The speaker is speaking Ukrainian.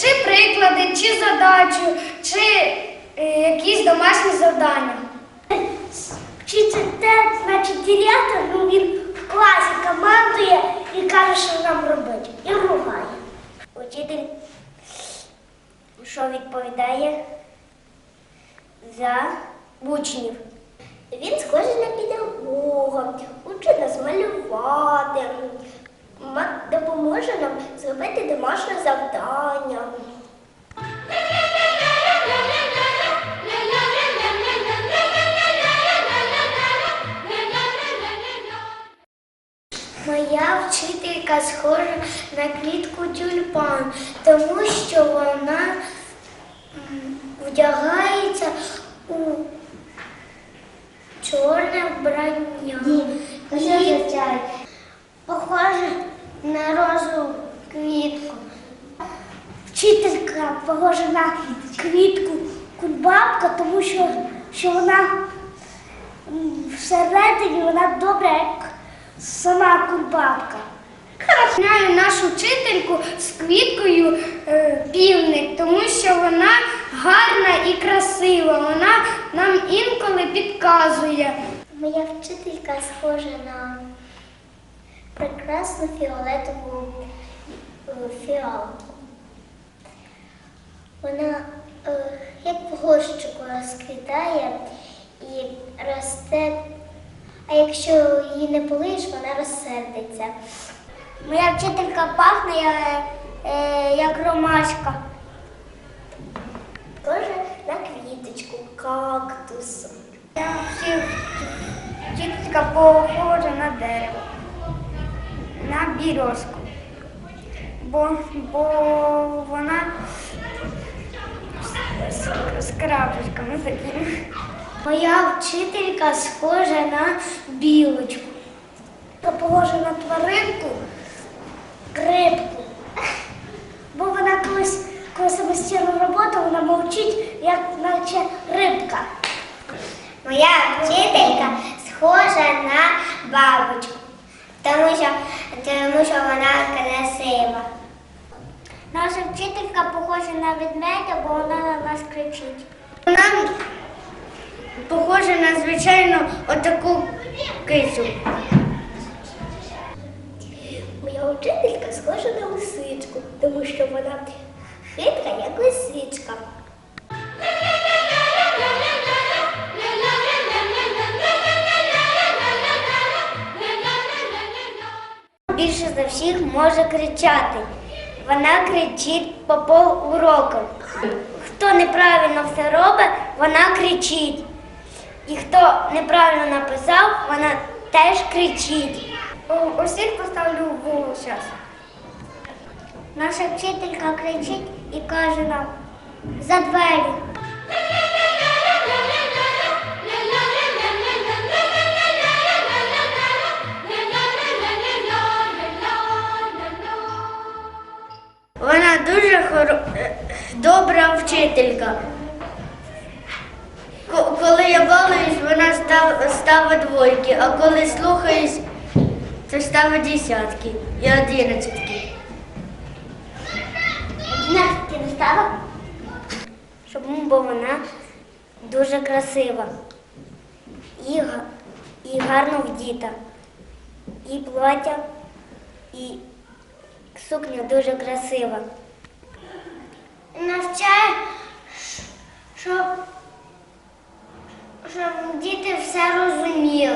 чи приклади, чи задачу, чи е, якісь домашні завдання. Те, значить директор, ну він в класі командує і каже, що нам робити. І ругає. Учитель, що відповідає за учнів. Він схожий на педагога, учить нас малювати, ма- допоможе нам зробити домашнє завдання. Моя вчителька схожа на квітку тюльпан, тому що вона вдягається у чорне вбрання. І похоже на розову квітку. Вчителька похожа на квітку кульбабка, тому що, що вона всередині вона добра, як сама кульбабка. Знаю нашу вчительку з квіткою е, півник, тому що вона гарна і красива. Вона нам інколи підказує. Моя вчителька схожа на прекрасну фіолетову е, фіалку. Вона в горщику розквітає і росте, а якщо її не полиш, вона розсердиться. Моя вчителька пахне е, як ромашка. Схожа на квіточку, кактус. Я вчителька похожа на дерево, на бірозку. Бо, бо вона з, крапочками такими. Моя вчителька схожа на білочку. Похожа на тваринку, рибку. Бо вона колись, коли самостійну роботу, вона мовчить, як наче рибка. Моя вчителька схожа на бабочку, тому що, тому що вона красива. Наша вчителька похожа на ведмедя, бо вона на нас кричить. Вона похожа на звичайну отаку кисю. Моя вчителька схожа на лисичку, тому що вона хитра, як лисичка. Більше за всіх може кричати. Вона кричить по пол уроку. Хто неправильно все робить, вона кричить. І хто неправильно написав, вона теж кричить. Усіх поставлю в угол зараз. Наша вчителька кричить і каже нам за двері. Добра вчителька. Коли я балуюсь, вона ставить двойки, а коли слухаюсь, то ставить десятки і одинадцятки. Одинадцятки не стала? Щоб бо вона дуже красива. І, і гарно вдіта. І плаття, і сукня дуже красива навчає, щоб, щоб діти все розуміли.